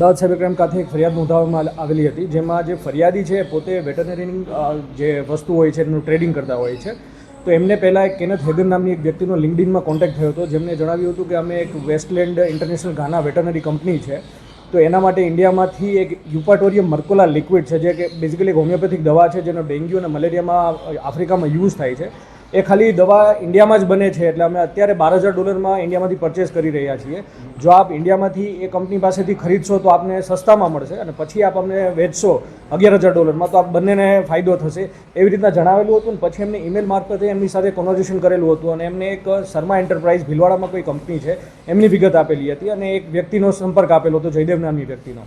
Ahmedabad cyber crime ખાતે એક ફરિયાદ નોંધાવવામાં આવેલી હતી, જેમાં જે ફરિયાદી છે પોતે વેટરનરીની જે વસ્તુ હોય છે એનું ટ્રેડિંગ કરતા હોય છે. તો એમને પહેલાં એક કેનથ હેગન નામની એક વ્યક્તિનો લિંકડિનમાં કોન્ટેક્ટ થયો હતો જેમને જણાવ્યું હતું કે અમે એક westland international Ghana veterinary company છે. તો એના માટે ઇન્ડિયામાંથી એક યુપાટોરિયમ મર્કોલા લિક્વિડ છે, જે કે બેઝિકલી એક હોમિયોપેથિક દવા છે, જેનો ડેન્ગ્યુ અને મલેરિયામાં આફ્રિકામાં યુઝ થાય છે. એ ખાલી દવા ઇન્ડિયામાં જ બને છે. એટલે અમે અત્યારે બાર હજાર ડોલરમાં ઇન્ડિયામાંથી પરચેસ કરી રહ્યા છીએ. જો આપ ઇન્ડિયામાંથી એ કંપની પાસેથી ખરીદશો તો આપને સસ્તામાં મળશે અને પછી આપ અમને વેચશો અગિયાર હજાર ડોલરમાં તો આપ બંનેને ફાયદો થશે. એવી રીતના જણાવેલું હતું અને પછી એમને ઈમેલ મારફતે એમની સાથે કોન્વર્ઝેશન કરેલું હતું અને એમને એક શર્મા એન્ટરપ્રાઇઝ ભીલવાડામાં કોઈ કંપની છે એમની વિગત આપેલી હતી અને એક વ્યક્તિનો સંપર્ક આપેલો હતો, જયદેવ નામની વ્યક્તિનો.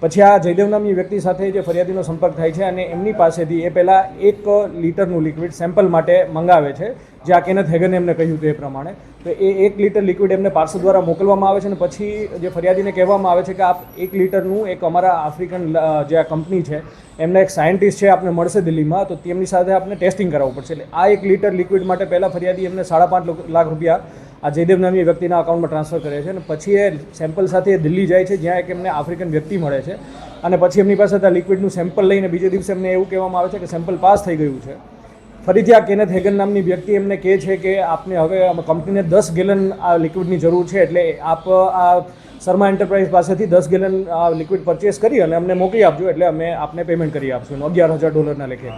પછી આ જયદેવ નામની વ્યક્તિ સાથે જે ફરિયાદીનો સંપર્ક થાય છે અને એમની પાસેથી એ પહેલાં એક લીટરનું લિક્વિડ સેમ્પલ માટે મંગાવે છે, જે આ કેનેથ હેગને એમને કહ્યું હતું એ પ્રમાણે. તો એ એક લીટર લિક્વિડ એમને પાર્સલ દ્વારા મોકલવામાં આવે છે અને પછી જે ફરિયાદીને કહેવામાં આવે છે કે આપ એક લીટરનું એક અમારા આફ્રિકન જે આ કંપની છે, એમના એક સાયન્ટિસ્ટ છે, આપને મળશે દિલ્હીમાં, તો તેમની સાથે આપણે ટેસ્ટિંગ કરાવવું પડશે. એટલે આ એક લીટર લિક્વિડ માટે પહેલાં ફરિયાદી એમને સાડા પાંચ લાખ રૂપિયા આ જયદેવ નામની વ્યક્તિના અકાઉન્ટમાં ટ્રાન્સફર કરે છે અને પછી એ સેમ્પલ સાથે દિલ્હી જાય છે, જ્યાં એક એમને આફ્રિકન વ્યક્તિ મળે છે. અને પછી એમની પાસે આ લિક્વિડનું સેમ્પલ લઈને બીજે દિવસે એમને એવું કહેવામાં આવે છે કે સેમ્પલ પાસ થઈ ગયું છે. ફરીથી આ કેનેથ હેગન નામની વ્યક્તિ એમને કહે છે કે આપને હવે કંપનીને દસ ગેલન આ લિક્વિડની જરૂર છે, એટલે આપ આ શર્મા એન્ટરપ્રાઇઝ પાસેથી દસ ગેલન આ લિક્વિડ પરચેસ કરી અને અમને મોકલી આપજો, એટલે અમે આપને પેમેન્ટ કરી આપશું. અગિયાર હજાર ડોલરના લેખે.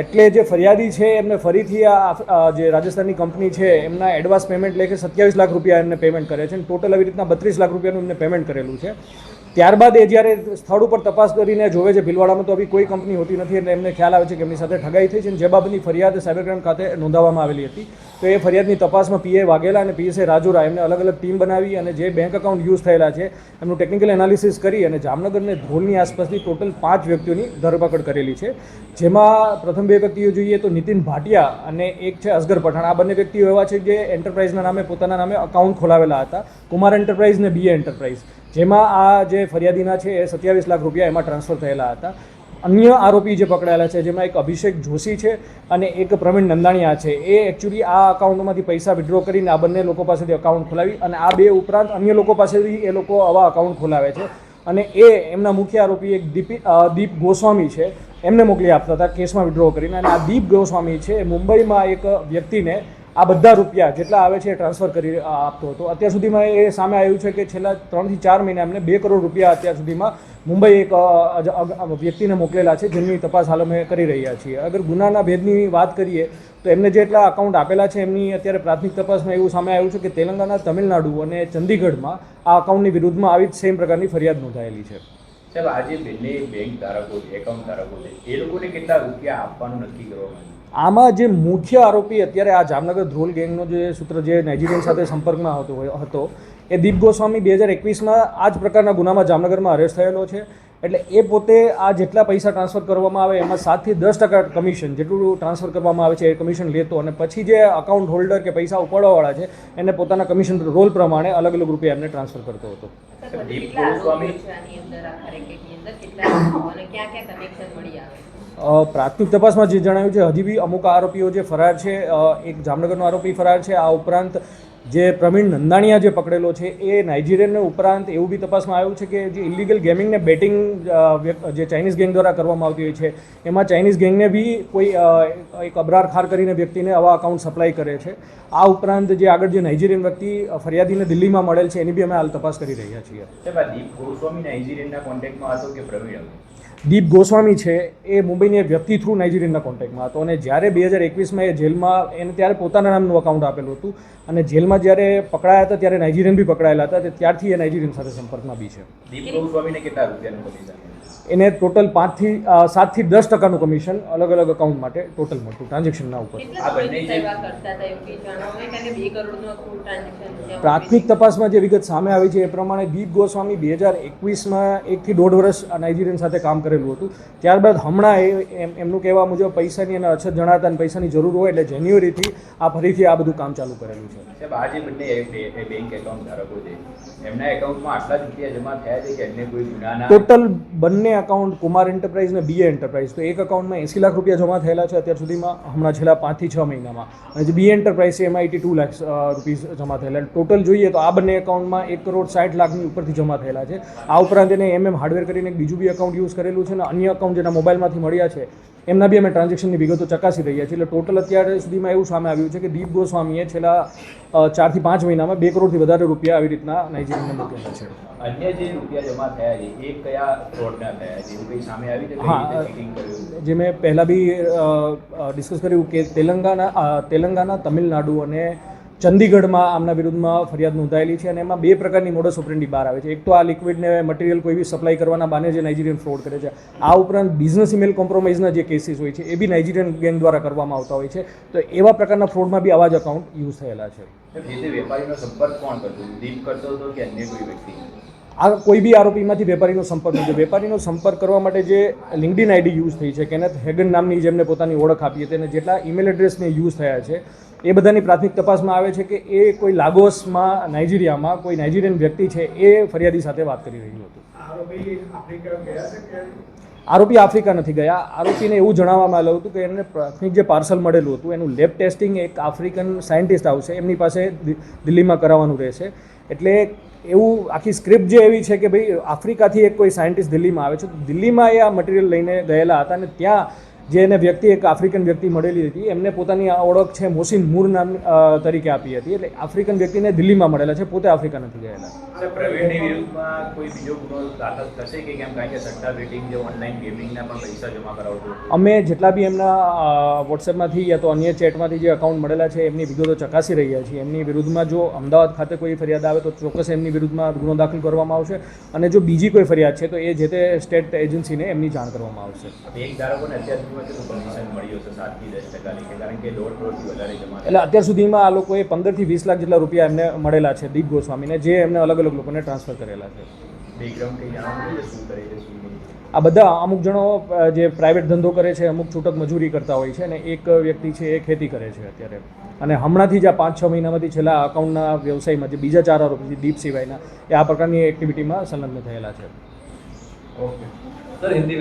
એટલે જે ફરિયાદી છે, એમને ફરીથી આ જે રાજસ્થાનની કંપની છે, એમના એડવાન્સ પેમેન્ટ લેખે સત્યાવીસ લાખ રૂપિયા એમને પેમેન્ટ કરે છે. અને ટોટલ આવી રીતના બત્રીસ લાખ રૂપિયાનું એમને પેમેન્ટ કરેલું છે. ત્યારબાદ એ જ્યારે સ્થળ ઉપર તપાસ કરીને જોવે છે, ભીલવાડામાં તો આવી કોઈ કંપની હોતી નથી અને એમને ખ્યાલ આવે છે કે એમની સાથે ઠગાઈ થઈ છે અને જે બાબતની ફરિયાદ સાયબર ક્રાઇમ ખાતે નોંધાવવામાં આવેલી હતી. તો એ ફરિયાદની તપાસમાં પીએ વાઘેલા અને પીએસએ રાજુરા એમને અલગ અલગ ટીમ બનાવી અને જે બેંક એકાઉન્ટ યુઝ થયેલા છે, એમનું ટેકનિકલ એનાલિસિસ કરી અને જામનગર અને ધ્રોલની આસપાસથી ટોટલ પાંચ વ્યક્તિઓની ધરપકડ કરેલી છે. જેમાં પ્રથમ બે વ્યક્તિઓ જોઈએ તો નીતિન ભાટિયા અને એક છે અસગર પઠાણ. આ બંને વ્યક્તિઓ એવા છે જે એન્ટરપ્રાઇઝના નામે પોતાના નામે અકાઉન્ટ ખોલાવેલા હતા. કુમાર એન્ટરપ્રાઇઝ ને બીએ એન્ટરપ્રાઇઝ જેમાં આ જે ફરિયાદીના છે એ સત્યાવીસ લાખ રૂપિયા એમાં ટ્રાન્સફર થયેલા હતા. અન્ય આરોપી જે પકડાયેલા છે, જેમાં એક અભિષેક જોશી છે અને એક પ્રવીણ નંદાણીયા છે. એ એકચ્યુઅલી આ અકાઉન્ટમાંથી પૈસા વિડ્રો કરીને આ બંને લોકો પાસેથી અકાઉન્ટ ખોલાવી અને આ બે ઉપરાંત અન્ય લોકો પાસેથી એ લોકો આવા અકાઉન્ટ ખોલાવે છે. અને એ એમના મુખ્ય આરોપી એક દીપી દીપ ગોસ્વામી છે. એમને મોકલી આપતા હતા, કેસમાં વિડ્રો કરીને. અને આ દીપ ગોસ્વામી છે મુંબઈમાં એક વ્યક્તિને આ બધા રૂપિયા જેટલા આવે છે એ ટ્રાન્સફર કરી આપતો હતો. અત્યાર સુધીમાં એ સામે આવ્યું છે કે છેલ્લા ત્રણથી ચાર મહિના એમને બે કરોડ રૂપિયા અત્યાર સુધીમાં મુંબઈ એક વ્યક્તિને મોકલેલા છે જેમની તપાસ હાલ અમે કરી રહ્યા છીએ. અગર ગુનાના ભેદની વાત કરીએ તો એમને જેટલા અકાઉન્ટ આપેલા છે એમની અત્યારે પ્રાથમિક તપાસમાં એવું સામે આવ્યું છે કે તેલંગાણા તમિલનાડુ અને ચંદીગઢમાં આ અકાઉન્ટની વિરુદ્ધમાં આવી જ સેમ પ્રકારની ફરિયાદ નોંધાયેલી છે. સાહેબ, આજે બંને બેંક ધારકો એકાઉન્ટ ધારકો છે, એ લોકોને કેટલા રૂપિયા આપવાનું નક્કી કરવામાં આમાં જે મુખ્ય આરોપી અત્યારે આ જામનગર ધ્રોલ ગેંગનો જે સૂત્ર જે નાઇજીરિયન સાથે સંપર્કમાં હતો હતો, એ દીપ ગોસ્વામી બે હજાર એકવીસમાં આ જ પ્રકારના ગુનામાં જામનગરમાં અરેસ્ટ થયેલો છે. એટલે એ પોતે આ જેટલા પૈસા ટ્રાન્સફર કરવામાં આવે એમાં સાતથી દસ ટકા કમિશન જેટલું ટ્રાન્સફર કરવામાં આવે છે એ કમિશન લેતો અને પછી જે અકાઉન્ટ હોલ્ડર કે પૈસા ઉપાડવાવાળા છે એને પોતાના કમિશન રોલ પ્રમાણે અલગ અલગ રૂપિયા એમને ટ્રાન્સફર કરતો હતો. પ્રાથમિક તપાસમાં જે જણાવ્યું છે હજી બી અમુક આરોપીઓ જે ફરાર છે એક જામનગરનો આરોપી ફરાર છે. આ ઉપરાંત જે પ્રવીણ નંદાણીયા જે પકડેલો છે, એ નાઇજીરિયનને ઉપરાંત એવું બી તપાસમાં આવ્યું છે કે જે ઇલીગલ ગેમિંગને બેટિંગ જે ચાઇનીઝ ગેંગ દ્વારા કરવામાં આવતી હોય છે, એમાં ચાઇનીઝ ગેંગને બી કોઈ એક અબરાર ખાર કરીને વ્યક્તિને આવા અકાઉન્ટ સપ્લાય કરે છે. આ ઉપરાંત જે આગળ જે નાઇજીરિયન વ્યક્તિ ફરિયાદીને દિલ્હીમાં મળેલ છે, એની બી અમે હાલ તપાસ કરી રહ્યા છીએ. નાઇજીરિયનના કોન્ટેક્ટમાં હતો કે પ્રવીણ દીપ ગોસ્વામી છે એ મુંબઈની એક વ્યક્તિ થ્રુ નાઇજીરિયનના કોન્ટેક્ટમાં હતો. અને જ્યારે બે હજાર એકવીસમાં એ જેલમાં એને ત્યારે પોતાના નામનું અકાઉન્ટ આપેલું હતું. અને જેલમાં જ્યારે પકડાયા હતા, ત્યારે નાઇજીરિયન બી પકડાયેલા હતા ત્યારથી એ નાઇજીરિયન સાથે સંપર્કમાં બી છે. દીપ ગોસ્વામીને કેટલા રૂપિયાનું એને ટોટલ પાંચથી સાતથી દસ ટકાનું કમિશન અલગ અલગ અકાઉન્ટ માટે ટોટલ મળતું ટ્રાન્ઝેક્શનના ઉપર. પ્રાથમિક તપાસમાં જે વિગત સામે આવી છે એ પ્રમાણે દીપ ગોસ્વામી બે હજાર એકવીસમાં એકથી દોઢ વર્ષ નાઇજીરિયન સાથે કામ કરેલું હતું. ત્યારબાદ હમણાં એ એમ- એમનું કહેવા મુજબ પૈસાની અને અછત જણાતા અને પૈસાની જરૂર હોય એટલે જાન્યુઆરીથી આ ફરીથી આ બધું કામ ચાલુ કરેલું છે. સાહેબ આ બંને બેંક એકાઉન્ટ ધારકો છે એમના એકાઉન્ટમાં આટલા રૂપિયા જમા થયા છે કે એમને કોઈ ગુનાના? ટોટલ બંને એકાઉન્ટ કુમાર એન્ટરપ્રાઇઝ ને બીએ એન્ટરપ્રાઇઝ તો એક એકાઉન્ટમાં એંસી લાખ રૂપિયા જમા થયેલા છે અત્યાર સુધીમાં, હમણાં છેલ્લા પાંચથી છ મહિનામાં. અને જે બીએ એન્ટરપ્રાઇઝ છે, એમાં એટી ટુ લાખ રૂપીઝ જમા થયેલા. ટોટલ જોઈએ તો આ બંને એકાઉન્ટમાં એક કરોડ સાઠ લાખની ઉપરથી જમા થયેલા છે. આ ઉપરાંત એને એમ એમ હાર્ડવેર કરીને એક બીજું બી એકાઉન્ટ યુઝ કરેલું છે અને અન્ય એકાઉન્ટ જેના મોબાઈલમાંથી મળ્યા છે એમના બી અમે ટ્રાન્ઝેક્શનની વિગતો ચકાસી રહ્યા છીએ. એટલે ટોટલ અત્યારે સુધીમાં એવું સામે આવ્યું છે કે દીપ ગોસ્વામીએ છેલ્લા ચારથી પાંચ મહિનામાં બે કરોડથી વધારે રૂપિયા આવી રીતના નાઇજીરિયનને મોકલેલા છે. અન્ય જે રૂપિયા જમા થયા છે એ કયા ફ્રોડના થયા છે? એવું કંઈ સામે આવી છે? હા, જે મેં પહેલાં બી ડિસ્કસ કર્યું કે તેલંગાના તેલંગાના તમિલનાડુ અને ચંદીગઢમાં આમના વિરુદ્ધમાં ફરિયાદ નોંધાયેલી છે અને એમાં બે પ્રકારની મોડસ ઓપરેન્ડી બહાર આવે છે. એક તો આ લિક્વિડને મટીરિયલ કોઈ બી સપ્લાય કરવાના બાને જે નાઇજીરિયન ફ્રોડ કરે છે. આ ઉપરાંત બિઝનેસ ઇમેલ કોમ્પ્રોમાઇઝના જે કેસીસ હોય છે, એ બી નાઇજીરિયન ગેંગ દ્વારા કરવામાં આવતા હોય છે. તો એવા પ્રકારના ફ્રોડમાં બી આવા જ અકાઉન્ટ યુઝ થયેલા છે. વેપારીનો સંપર્ક કોણ કરતો? કરતો હતો કે અન્ય કોઈ વ્યક્તિ? આ કોઈ બી આરોપીમાંથી વેપારીનો સંપર્ક નથી વેપારીનો સંપર્ક કરવા માટે જે લિંકડિન આઈડી યુઝ થઈ છે, કેનેથ હેગન નામની જેમને પોતાની ઓળખ આપી હતી અને જેટલા ઈમેલ એડ્રેસને યુઝ થયા છે, એ બધાની પ્રાથમિક તપાસમાં આવે છે કે એ કોઈ લાગોસમાં, નાઇજીરિયામાં કોઈ નાઇજીરિયન વ્યક્તિ છે, એ ફરિયાદી સાથે વાત કરી રહ્યું હતું. આરોપી આફ્રિકા નથી ગયા. આરોપીને એવું જણાવવામાં આવ્યું હતું કે એમને પ્રાથમિક જે પાર્સલ મળેલું હતું, એનું લેબ ટેસ્ટિંગ એક આફ્રિકન સાયન્ટિસ્ટ આવશે, એમની પાસે દિલ્હીમાં કરાવવાનું રહેશે. એટલે એવું આખી સ્ક્રિપ્ટ જે એવી છે કે ભાઈ આફ્રિકાથી એક કોઈ સાયન્ટિસ્ટ દિલ્હીમાં આવે છે, તો દિલ્હીમાં એ આ મટીરિયલ લઈને ગયેલા હતા અને ત્યાં જે એને વ્યક્તિ એક આફ્રિકન વ્યક્તિ મળેલી હતી એમને પોતાની ઓળખ છે મોસીન મૂર નામ તરીકે આપી હતી. એટલે આફ્રિકન વ્યક્તિને દિલ્હીમાં મળેલા છે પોતે આફ્રિકા નથી ગયેલા. પ્રવીણની વિરુદ્ધમાં કોઈ બીજો ગુનો દાખલ થશે કે કેમ? કારણ કે સટ્ટા બેટિંગ જે ઓનલાઈન ગેમિંગના પણ પૈસા જમા કરાવતો અમે જેટલા બી એમના વોટ્સએપમાંથી યા તો અન્ય ચેટમાંથી જે અકાઉન્ટ મળેલા છે એમની વિગતો ચકાસી રહ્યા છીએ. એમની વિરુદ્ધમાં જો અમદાવાદ ખાતે કોઈ ફરિયાદ આવે તો ચોક્કસ એમની વિરુદ્ધમાં ગુનો દાખલ કરવામાં આવશે. અને જો બીજી કોઈ ફરિયાદ છે તો એ જે તે સ્ટેટ એજન્સીને એમની જાણ કરવામાં આવશે. બેંક ધારકોને અત્યાર એટલે અત્યાર સુધીમાં આ લોકોએ પંદરથી વીસ લાખ જેટલા રૂપિયા એમને મળેલા છે દીપ ગોસ્વામીને જે એમને અલગ અલગ લોકોને ટ્રાન્સફર કરેલા છે. આ બધા અમુક જણો જે પ્રાઇવેટ ધંધો કરે છે અમુક છૂટક મજૂરી કરતા હોય છે અને એક વ્યક્તિ છે એ ખેતી કરે છે અત્યારે. અને હમણાંથી જ આ પાંચ છ મહિનામાંથી છેલ્લા અકાઉન્ટના વ્યવસાયમાં જે બીજા ચાર આરોપી દીપ સિવાયના એ આ પ્રકારની એક્ટિવિટીમાં સંલગ્ન થયેલા છે. Okay sir Hindi